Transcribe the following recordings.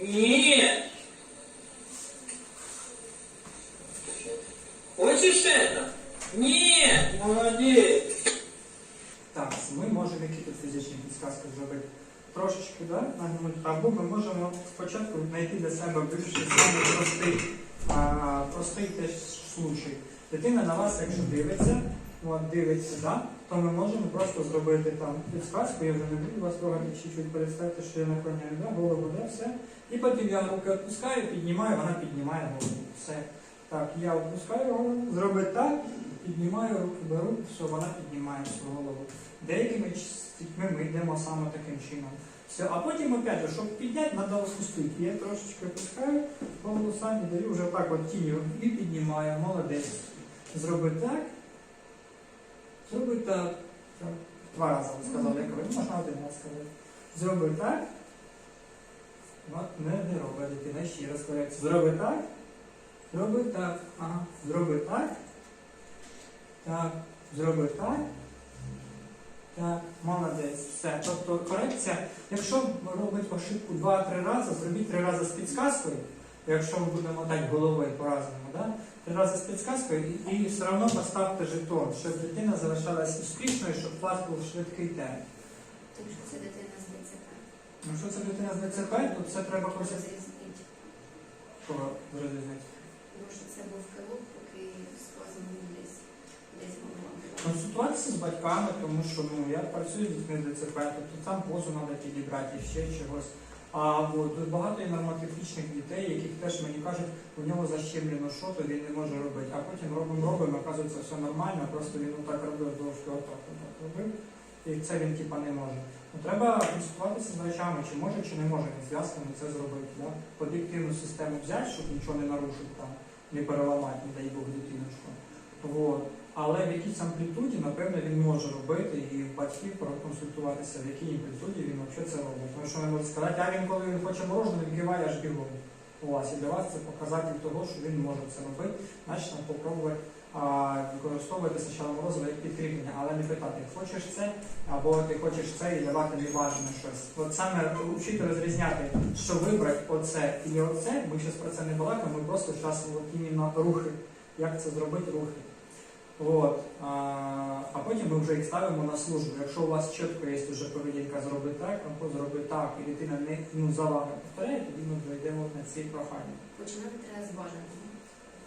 Нет. Хочешь это? Нет. Молодец. Так, ми можемо які тут фізичні підсказки зробити. Трошечки, да? Або ми можемо спочатку знайти для себе більш самий простий, а, простий теж случай. Дитина на вас, якщо дивиться, от дивиться, да? то ми можемо просто зробити там підсказку, я вже не буду вас трогати, чуть-чуть представте, що я наклоняю, да? голову, да? все. І потім я руки відпускаю, піднімаю, вона піднімає голову. Все. Так, я опускаю голову, зроби так, піднімаю руки, беру, все, вона піднімає всю голову. Деякими дітьми ми йдемо саме таким чином. Все, а потім опять, щоб підняти, треба опустити. Я трошечки опускаю, голову самі даю вже так от тінь і піднімаю, молодець. Зроби так, зроби так. Так. Два рази ви сказали, як ви, можна один раз сказати. Зроби так. Не, не робить дитина, ще раз корекція. Зроби так. Зроби так. Ага. Зроби так. Так. Зроби так. Так, молодець. Все. Тобто корекція. Якщо робить ошибку 2-3 рази, зробіть 3 рази з підсказкою. Якщо ми будемо дати головою по-разному, да? Рази з підсказкою і, і все одно поставте жетон, щоб дитина залишалась успішною, щоб у вас був швидкий темп. Тому що це дитина з ДЦП. Ну що це дитина з ДЦП, то це треба просто Розрізнити. кого розрізнити. Тому що це був килок, поки спазм десь десь могла Консультуватися з батьками, тому що ну, я працюю з дітьми з ДЦП, тобто там позу треба підібрати ще чогось. А от, багато є нормотипічних дітей, яких теж мені кажуть, у нього защемлено що, то він не може робити. А потім робимо, робимо, оказується, все нормально, просто він отак робив довжки, отак, отак робив, і це він типа не може. Ну, треба консультуватися з врачами, чи може, чи не може він зв'язками це зробити. Да? Об'єктивну систему взяти, щоб нічого не нарушити там, не переламати, не дай Бог дитиночку. Вот. Але в якійсь амплітуді, напевно, він може робити і в батьків проконсультуватися, в якій амплітуді він взагалі це робить. Тому що він може сказати, а він коли він хоче морожене, він киває аж бігом у вас. І для вас це показатель того, що він може це робити. Значить, нам попробувати використовувати спочатку морозиво як підкріплення, але не питати, хочеш це, або ти хочеш це і давати неважне щось. От саме вчити розрізняти, що вибрати оце і оце, ми зараз про це не балакаємо, ми просто зараз рухи, як це зробити рухи. От. А, а потім ми вже їх ставимо на службу. Якщо у вас чітко є вже поведінка зроби так, або зроби так, і дитина не ну, за вами повторяє, тоді ми вже на ці прохання. Починати треба з бажаного.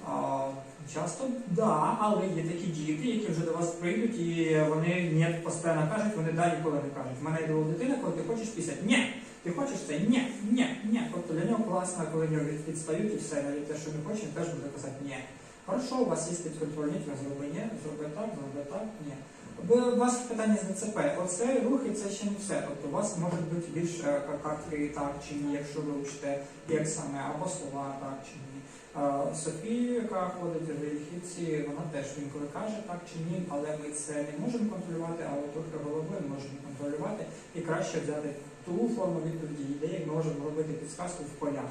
А, часто да, але є такі діти, які вже до вас прийдуть і вони ні постійно кажуть, вони да ніколи не кажуть. В мене йде дитина, коли ти хочеш пісять, ні. Ти хочеш це? Ні, ні, ні. Тобто для нього класно, коли нього відстають і все, навіть те, що не хоче, він теж буде казати ні. Хорошо, у вас є підконтрольні, зроби ні, зроби так, зроби так, ні. Бо У вас питання з ДЦП. Оце рухи це ще не все. Тобто у вас може бути більше карти так чи ні, якщо ви учите, як саме, або слова так чи ні. Софія, яка ходить в Ільхівці, вона теж інколи каже так чи ні, але ми це не можемо контролювати, але трохи головою можемо контролювати і краще взяти ту форму відповіді ми можемо робити підсказку в полях,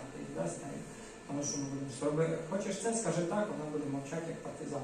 Тому що ми будемо роби- Хочеш це, скажи так, вона буде мовчати як партизан.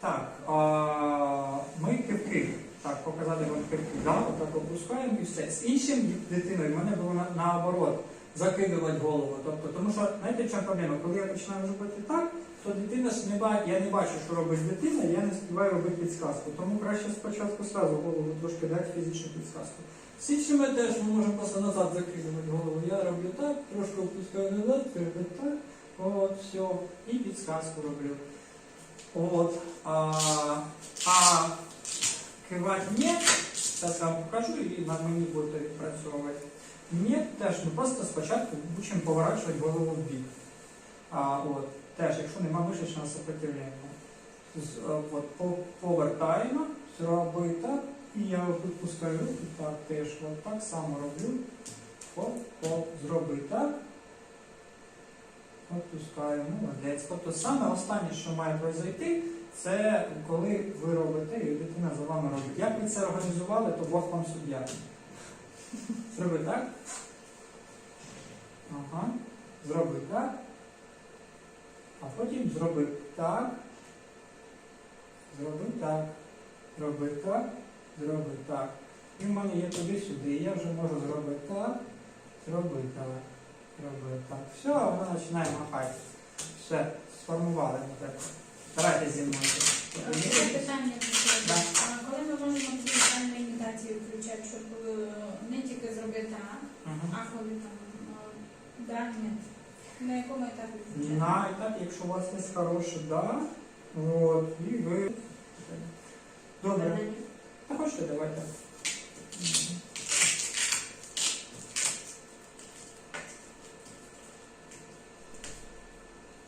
Так, а, ми кивки. Так, показати вам кивки. Да, отак опускаємо і все. З іншим дитиною в мене було на, наоборот закидувати голову. Тобто, тому що, знаєте, в проблема? Коли я починаю робити так, то дитина ж не бачить, я не бачу, що робить дитина, я не співаю робити підсказку. Тому краще спочатку сразу голову трошки дати фізичну підсказку. Іншими теж ми можемо просто назад закидувати голову. Я роблю так, трошки опускаю назад, так, от, все, і підсказку роблю. От, а, а кивати ні, зараз вам покажу і на мені будете відпрацьовувати. Ні, теж ми просто спочатку учимо поворачувати голову в бік. А, от, теж, якщо нема мишечного сопротивлення. Е, повертаємо, зроби так, і я відпускаю руки, так теж от так само роблю. Оп, оп, зроби так. Відпускаю, молодець. Тобто саме останнє, що має произойти, це коли ви робите і дитина за вами робить. Як ви це організували, то Бог вам суддя. Зроби так. Ага. Зроби так. А потім зроби так. Зроби так. Зроби так. Зроби так. І в мене є туди-сюди. І я вже можу зробити так. Зроби так. Робив так. Все, ми починаємо махати. Все, сформували ми так. Давайте зі мною. Питання Да. А коли ми можемо діджитальну імітацію включати, щоб е, не тільки зробити так, а коли там е, да, ні. На якому етапі включати? На етапі, якщо у вас є хороший, да. От, і ви. Добре. А хочете, давайте.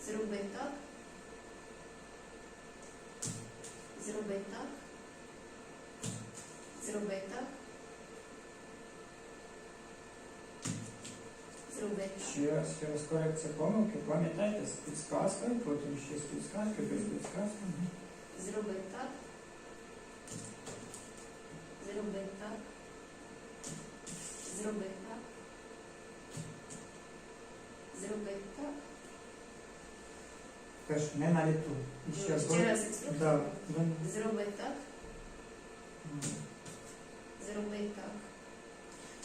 Зроби так. Зроби так. Зроби так. Зроби так. Ще раз, ще раз корекція помилки. Пам'ятайте з підсказкою, потім ще з підсказкою, без підсказки. Зроби так. Зроби так. Зроби так. Зроби так. Теж не на літу. І ще раз. Ще раз Да. інструкцію. Зроби так. Зроби так.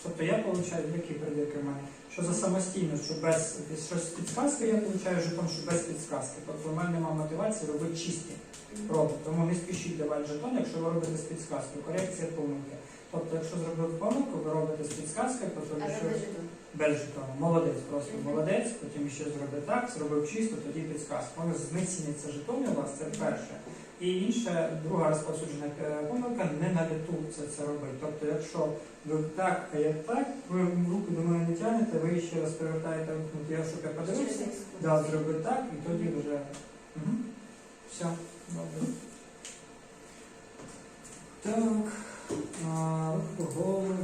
Тобто я получаю, які передики в мене, що за самостійно, що без щось підсказки, я получаю жетон, що без підсказки. Тобто в мене немає мотивації робити чисті проби. Тому не спішіть давати жетон, якщо ви робите з підсказкою. Корекція помилки. Тобто, якщо зробив помилку, ви робите з підсказкою, тобто якщо без жетону. Молодець, просто молодець, потім ще зробив так, зробив чисто, тоді підсказку. Воно знеціниться жетони у вас, це перше. І інше, друга розповсюджена е, помилка, не на літу це, це робить. Тобто, якщо ви так, а я так, ви руку до мене не тягнете, ви ще раз перевертаєте руку, я щоб я подивився, секунду. да, зроби так, і тоді вже. Угу. Все, добре. Так, а, голови.